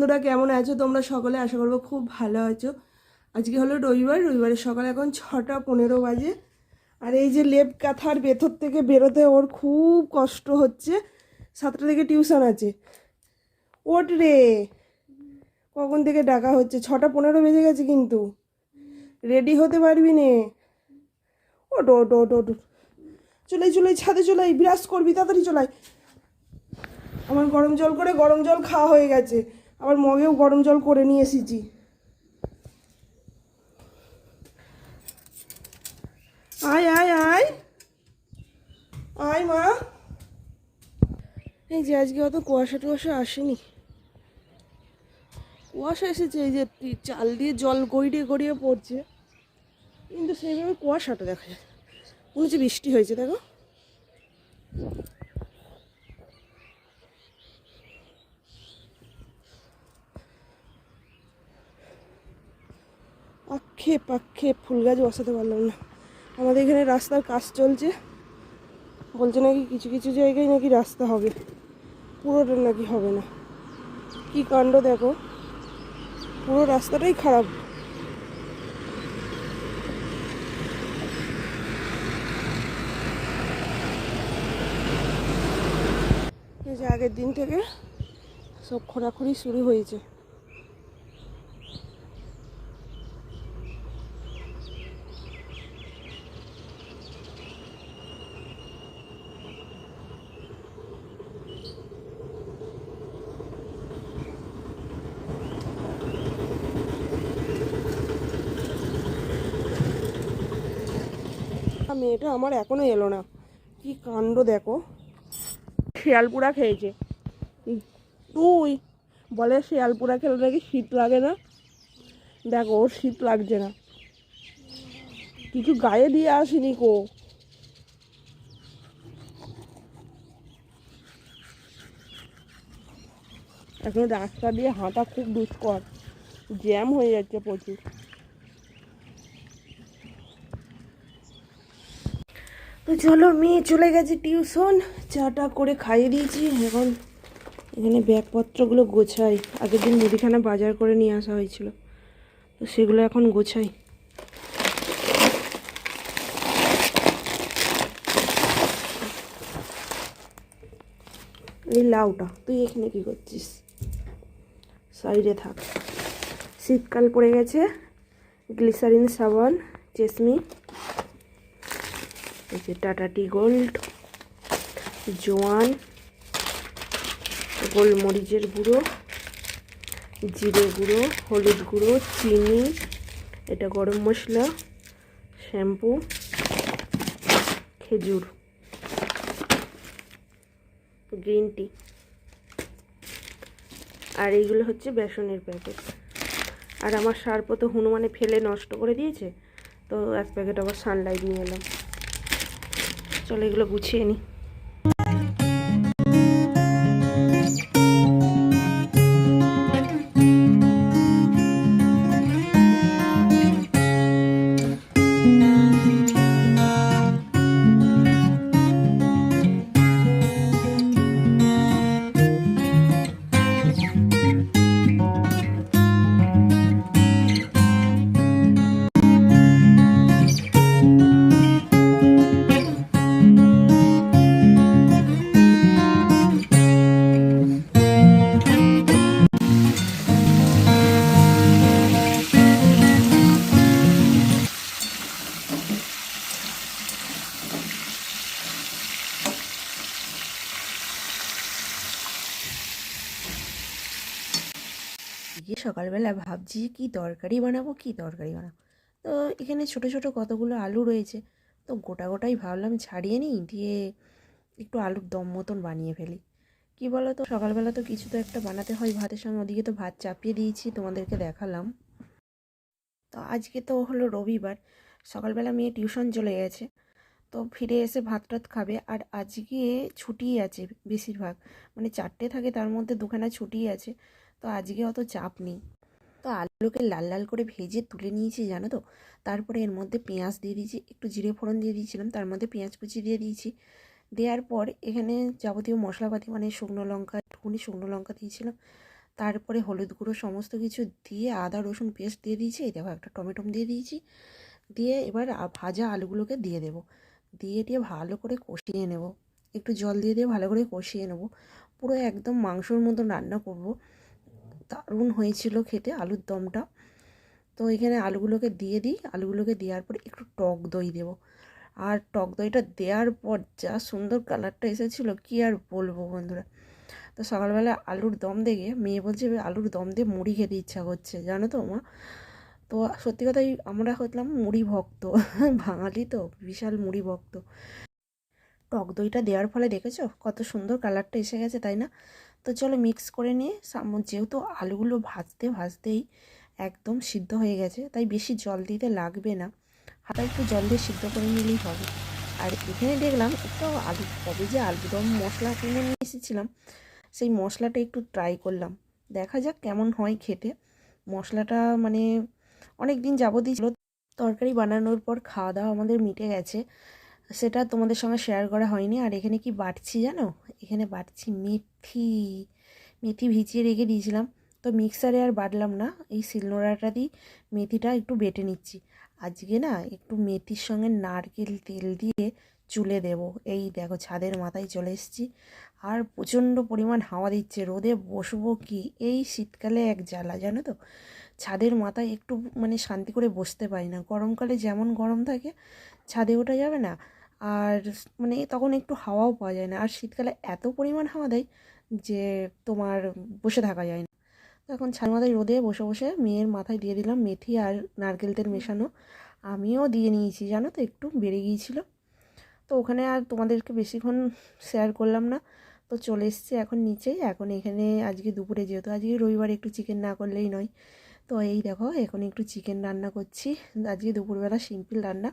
বন্ধুরা, কেমন আছো? তোমরা সকলে আশা করব খুব ভালো আছো। আজকে হলো রবিবার, রবিবারের সকাল এখন ছটা পনেরো বাজে। আর এই যে লেপ কাঁথার ভেতর থেকে বেরোতে ওর খুব কষ্ট হচ্ছে। সাতটা থেকে টিউশন আছে। ওট রে! কখন থেকে ডাকা হচ্ছে? ছটা পনেরো বেজে গেছে কিন্তু। রেডি হতে পারবি নে। ওট ওট ওট ওট। চলাই চলাই ছাদে চলাই বিরাজ করবি, তাড়াতাড়ি চলাই আমার গরম জল করে গরম জল খাওয়া হয়ে গেছে। আবার মগেও গরম জল করে নিয়ে এসেছি। আয় আয় আয়। আয় মা। এই যে আজকে অত কুয়াশা টুয়াশা আসেনি। কুয়াশা এসেছে, এই যে চাল দিয়ে জল গড়িয়ে গড়িয়ে পড়ছে। কিন্তু সেইভাবে কুয়াশাটা দেখা যায়। মনে হচ্ছে বৃষ্টি হয়েছে, দেখো। আক্ষেপ আক্ষেপ ফুল গাছ বসাতে পারলাম না। আমাদের এখানে রাস্তার কাজ চলছে। বলছে নাকি কিছু কিছু জায়গায় নাকি রাস্তা হবে। পুরোটা নাকি হবে না। কি কাণ্ড দেখো। পুরো রাস্তাটাই খারাপ। আগের দিন থেকে সব খোঁড়াখুড়ি শুরু হয়েছে। মেয়েটা আমার এখনও এলো না। কি কাণ্ড দেখো। শিয়ালপুরা খেয়েছে। তুই বলে শিয়ালপুরা খেলে নাকি শীত লাগে না? দেখো, ওর শীত লাগছে না। কিছু গায়ে দিয়ে আসিনি কো। এখন রাস্তা দিয়ে হাঁটা খুব দুষ্কর। জ্যাম হয়ে যাচ্ছে প্রচুর। তো চলো, মেয়ে চলে গেছে টিউশন। চাটা করে খাইয়ে দিয়েছি। এখন এখানে ব্যাগপত্রগুলো গোছাই। আগের দিন মুদিখানা বাজার করে নিয়ে আসা হয়েছিল। তো সেগুলো এখন গোছাই। এই লাউটা, তুই এখানে কি করছিস? সাইডে থাক। শীতকাল পড়ে গেছে। গ্লিসারিন, সাবান চেসমি এই যে টাটা টি গোল্ড, জোয়ান, গোলমরিচের গুঁড়ো, জিরে গুঁড়ো, হলুদ গুঁড়ো, চিনি, এটা গরম মশলা, শ্যাম্পু, খেজুর, গ্রিন টি। আর এইগুলো হচ্ছে বেসনের প্যাকেট। আর আমার সার্প তো হনুমানে ফেলে নষ্ট করে দিয়েছে, তো এক প্যাকেট আবার সানলাইট নিয়ে এলাম। চলো এগুলো গুছিয়ে নিই। আজকে সকালবেলা ভাবছি, কি তরকারি বানাবো, কি তরকারি বানাবো? তো এখানে ছোট ছোট কতগুলো আলু রয়েছে। তো গোটা গোটাই ভাবলাম ছাড়িয়ে নিই, দিয়ে একটু আলুর দম মতন বানিয়ে ফেলি। কি বলো তো সকালবেলা তো কিছু তো একটা বানাতে হয়। ভাতের সঙ্গে ওদিকে তো ভাত চাপিয়ে দিয়েছি, তোমাদেরকে দেখালাম। তো আজকে তো হলো রবিবার, সকালবেলা মেয়ে টিউশন চলে গেছে। তো ফিরে এসে ভাত টাত খাবে, আর আজকে ছুটি আছে বেশিরভাগ। মানে চারটে থাকে, তার মধ্যে দুখানা ছুটি আছে। তো আজকে অত চাপ নেই। তো আলুকে লাল লাল করে ভেজে তুলে নিয়েছি, জানো তো? তারপরে এর মধ্যে পেঁয়াজ দিয়ে দিয়েছি, একটু জিরে ফোড়ন দিয়ে দিয়েছিলাম, তার মধ্যে পেঁয়াজ কুচি দিয়ে দিয়েছি। দেওয়ার পর এখানে যাবতীয় মশলাপাতি মানে শুকনো লঙ্কা, একটুখানি শুকনো লঙ্কা দিয়েছিলাম। তারপরে হলুদ গুঁড়ো সমস্ত কিছু দিয়ে আদা, রসুন পেস্ট দিয়ে দিয়েছি, এই দেখো একটা টমেটো দিয়ে দিয়েছি। দিয়ে এবার ভাজা আলুগুলোকে দিয়ে দেবো। দিয়ে দিয়ে ভালো করে কষিয়ে নেব। একটু জল দিয়ে দিয়ে ভালো করে কষিয়ে নেব। পুরো একদম মাংসর মতো রান্না করব। দারুণ হয়েছিল খেতে আলুর দমটা। তো এখানে আলুগুলোকে দিয়ে দিই। আলুগুলোকে দেওয়ার পর একটু টক দই দেবো। আর টক দইটা দেওয়ার পর যা সুন্দর কালারটা এসেছিল, কি আর বলব বন্ধুরা? তো সকালবেলা আলুর দম দেখে মেয়ে বলছে, "এবার আলুর দম দিয়ে মুড়ি খেতে ইচ্ছা করছে। জানো তো মা? তো সত্যি কথাই আমরা হতলাম মুড়ি ভক্ত, বাঙালি তো, বিশাল মুড়ি ভক্ত। টক দইটা দেওয়ার ফলে দেখেছ কত সুন্দর কালারটা এসে গেছে, তাই না? তো চলো মিক্স করে নিয়ে যেহেতু আলুগুলো ভাজতে ভাজতেই একদম সিদ্ধ হয়ে গেছে, তাই বেশি জল দিতে লাগবে না। হালকা একটু জল দিয়ে সিদ্ধ করে নিলেই হবে। আর এখানে দেখলাম একটু আলু, কবে যে আলুদম মশলা কিনে নিয়ে এসেছিলাম, সেই মশলাটা একটু ট্রাই করলাম। দেখা যাক কেমন হয় খেতে। মশলাটা মানে অনেক দিন যাবতই ছিল, তরকারি বানানোর পর খাওয়া দাওয়া আমাদের মিটে গেছে। সেটা তোমাদের সঙ্গে শেয়ার করা হয়নি। আর এখানে কি বাটছি জানো? এখানে বাটছি মেথি। মেথি ভিজিয়ে রেখে দিয়েছিলাম। তো মিক্সারে আর বাটলাম না। এই শিলনোড়াটাতেই মেথিটা একটু বেটে নিচ্ছি। আজকে না একটু মেথির সঙ্গে নারকেল তেল দিয়ে চুলে দেব। এই দেখো ছাদের মাথায় চলে এসেছি। আর প্রচণ্ড পরিমাণ হাওয়া দিচ্ছে। রোদে বসবো কি? এই শীতকালে এক জ্বালা, জানো তো? ছাদের মাথায় একটু মানে শান্তি করে বসতে পারি না। গরমকালে যেমন গরম থাকে, ছাদে ওঠা যাবে না। আর মানে তখন একটু হাওয়াও পাওয়া যায় না। আর শীতকালে এত পরিমাণ হাওয়া দেয় যে তোমার বসে থাকা যায় না। তো এখন ছাদ মাথায় রোদে বসে বসে মেয়ের মাথায় দিয়ে দিলাম মেথি আর নারকেল তেল মেশানো। আমিও দিয়ে নিয়েছি, জানো তো, একটু বেড়ে গিয়েছিল। তো ওখানে আর তোমাদেরকে বেশিক্ষণ শেয়ার করলাম না। তো চলে এসেছি এখন নিচেই এখন এখানে আজকে দুপুরে যেহেতু আজকে রবিবার, একটু চিকেন না করলেই নয়। তো এই দেখো, এখন একটু চিকেন রান্না করছি। আজকে দুপুরবেলা সিম্পল রান্না।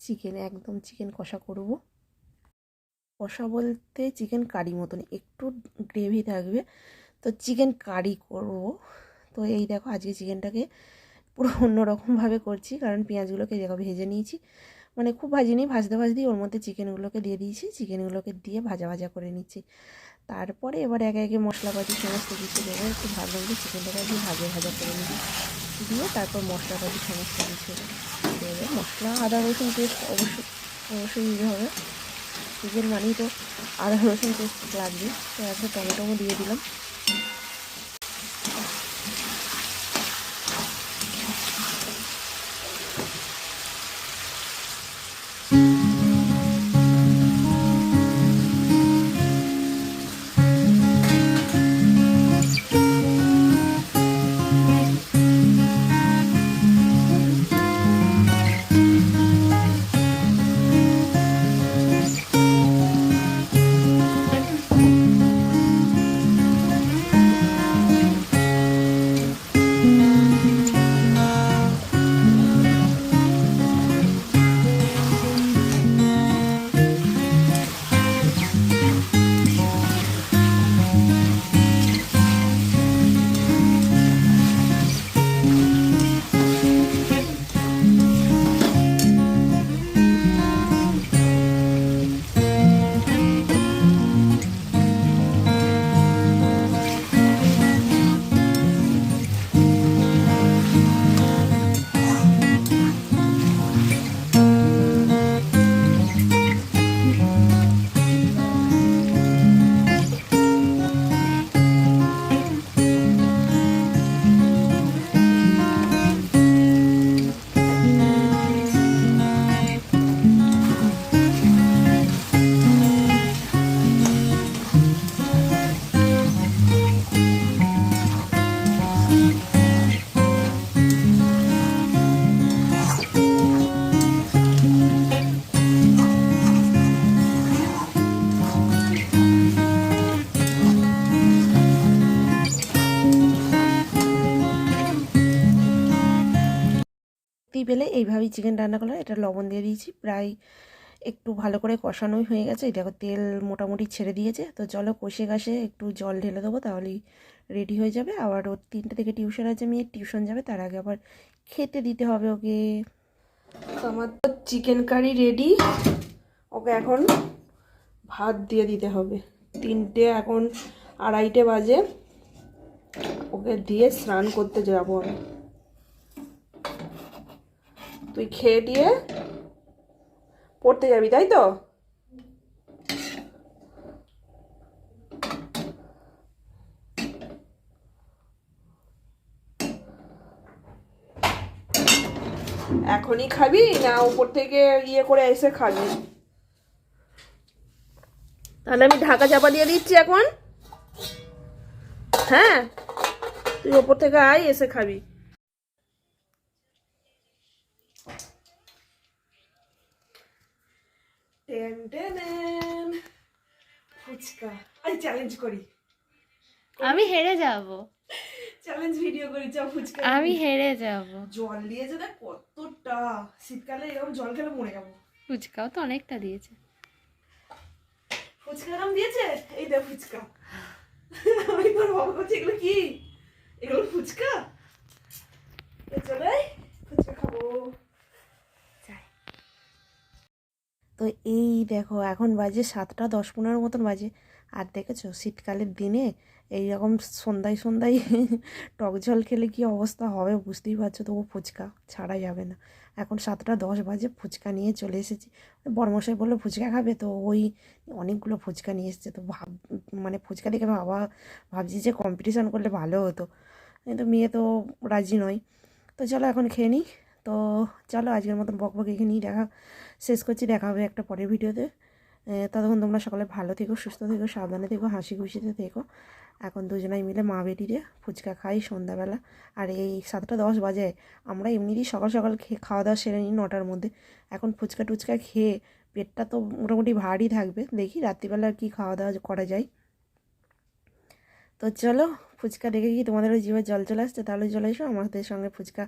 চিকেন একদম চিকেন কষা করব। কষা বলতে চিকেন কারি মতন একটু গ্রেভি থাকবে। তো চিকেন কারি করব। তো এই দেখো আজকে চিকেনটাকে পুরো অন্যরকমভাবে করছি, কারণ পেঁয়াজগুলোকে দেখো ভেজে নিয়েছি। মানে খুব ভাজিনি, ভাজতে ভাজতেই ওর মধ্যে চিকেনগুলোকে দিয়ে দিয়েছি চিকেনগুলোকে দিয়ে ভাজা ভাজা করে নিচ্ছি। তারপরে এবার একে একে মশলাপাতি সমস্ত কিছু দেবো, একটু ভাবলাম যে চিকেনটাকে দিয়ে ভাজা ভাজা করে নিবি দিয়ে তারপর মশলাপাতি সমস্ত কিছু দেবে। মশলা, আদা, রসুন পেস্ট অবশ্যই অবশ্যই দিতে হবে। সুজের মানেই তো আদা, রসুন পেস্ট লাগবে। তো একটা টমেটোমো দিয়ে দিলাম। দেখতেই পেলে এইভাবেই চিকেন রান্না করলাম। এটা লবণ দিয়ে দিয়েছি। প্রায় একটু ভালো করে কষানোই হয়ে গেছে। দেখো, তেল মোটামুটি ছেড়ে দিয়েছে। তো চলো কষে গাছে একটু জল ঢেলে দেবো, তাহলেই রেডি হয়ে যাবে। আবার ওর তিনটে থেকে টিউশন আছে মেয়ে টিউশন যাবে, তার আগে আবার খেতে দিতে হবে ওকে। তো আমার তো চিকেন কারি রেডি ওকে এখন ভাত দিয়ে দিতে হবে। তিনটে এখন আড়াইটে বাজে। ওকে দিয়ে স্নান করতে যাব আমি। তুই খেয়ে দিয়ে পড়তে যাবি, তাই তো? এখনই খাবি, না উপর থেকে ইয়ে করে এসে খাবি। তাহলে আমি ঢাকা চাপা দিয়ে দিচ্ছি এখন। হ্যাঁ? তুই ওপর থেকে আয়, এসে খাবি। ফুচকা। চ্যালেঞ্জ করি। আমি হেরে যাব। চ্যালেঞ্জ ভিডিও করি চা ফুচকা আমি হেরে যাব। জল দিয়েছে দেখ কতটা। শীতকালে এরকম জল খেলে মরে যাব। ফুচকাও তো অনেকটা দিয়েছে। ফুচকা নাম দিয়েছে? এই দেখ ফুচকা। আমি তোর বাবা করছি এগুলো কি? এগুলো ফুচকা? চলে ফুচকা খাব। তো এই দেখো, এখন বাজে সাতটা দশ পনেরো মতন বাজে। আর দেখেছ, শীতকালের দিনে এই রকম সন্ধ্যায় সন্ধ্যায় টক জল খেলে কি অবস্থা হবে বুঝতেই পারছ? তবু ফুচকা ছাড়া যাবে না। এখন সাতটা দশ বাজে, ফুচকা নিয়ে চলে এসেছি। বড়মশাই বলল, ফুচকা খাবে? তো ওই অনেকগুলো ফুচকা নিয়ে এসেছে। তো ভাব মানে ফুচকা দেখে বাবা ভাবছি যে কম্পিটিশান করলে ভালো হতো। কিন্তু মেয়ে তো রাজি নয়। তো চলো এখন খেয়ে নিই। তো চলো আজকের মতন বক বক এখানেই দেখা, শেষ করছি, দেখা হবে একটা পরের ভিডিওতে। ততক্ষণ তোমরা সকলে ভালো থেকো, সুস্থ থেকো, সাবধানে থেকো, হাসি খুশিতে থেকো। এখন দুজনাই মিলে মা বেটিরে ফুচকা খাই সন্ধ্যাবেলা। আর এই সাতটা দশ বাজে, আমরা এমনিতেই সকাল সকাল খেয়ে খাওয়া দাওয়া সেরে নিই নটার মধ্যে। এখন ফুচকা টুচকা খেয়ে পেটটা তো মোটামুটি ভারী থাকবে, দেখি রাত্রিবেলা কি খাওয়া দাওয়া করা যায়। তো চলো ফুচকা দেখে কি তোমাদেরও জিভে জল চলে আসছে? তাহলে চলে এসো, আমাদের সঙ্গে ফুচকা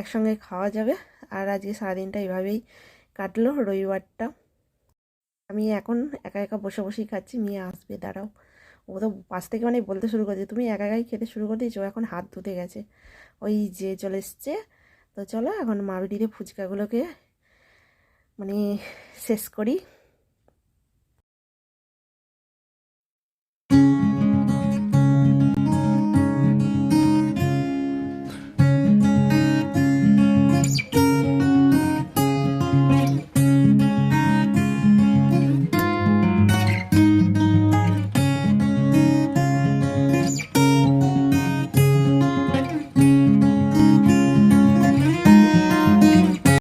একসঙ্গে খাওয়া যাবে। আর আজকে সারাদিনটা এভাবেই কাটলো রবিবারটা। আমি এখন একা একা বসে বসেই খাচ্ছি, মেয়ে আসবে, দাঁড়াও। ও তো পাশ থেকে মানে বলতে শুরু করেছে, তুমি একা একাই খেতে শুরু করে দিয়েছ এখন হাত ধুতে গেছে। ওই যে চলে এসছে। তো চলো এখন মা ফুচকাগুলোকে মানে শেষ করি।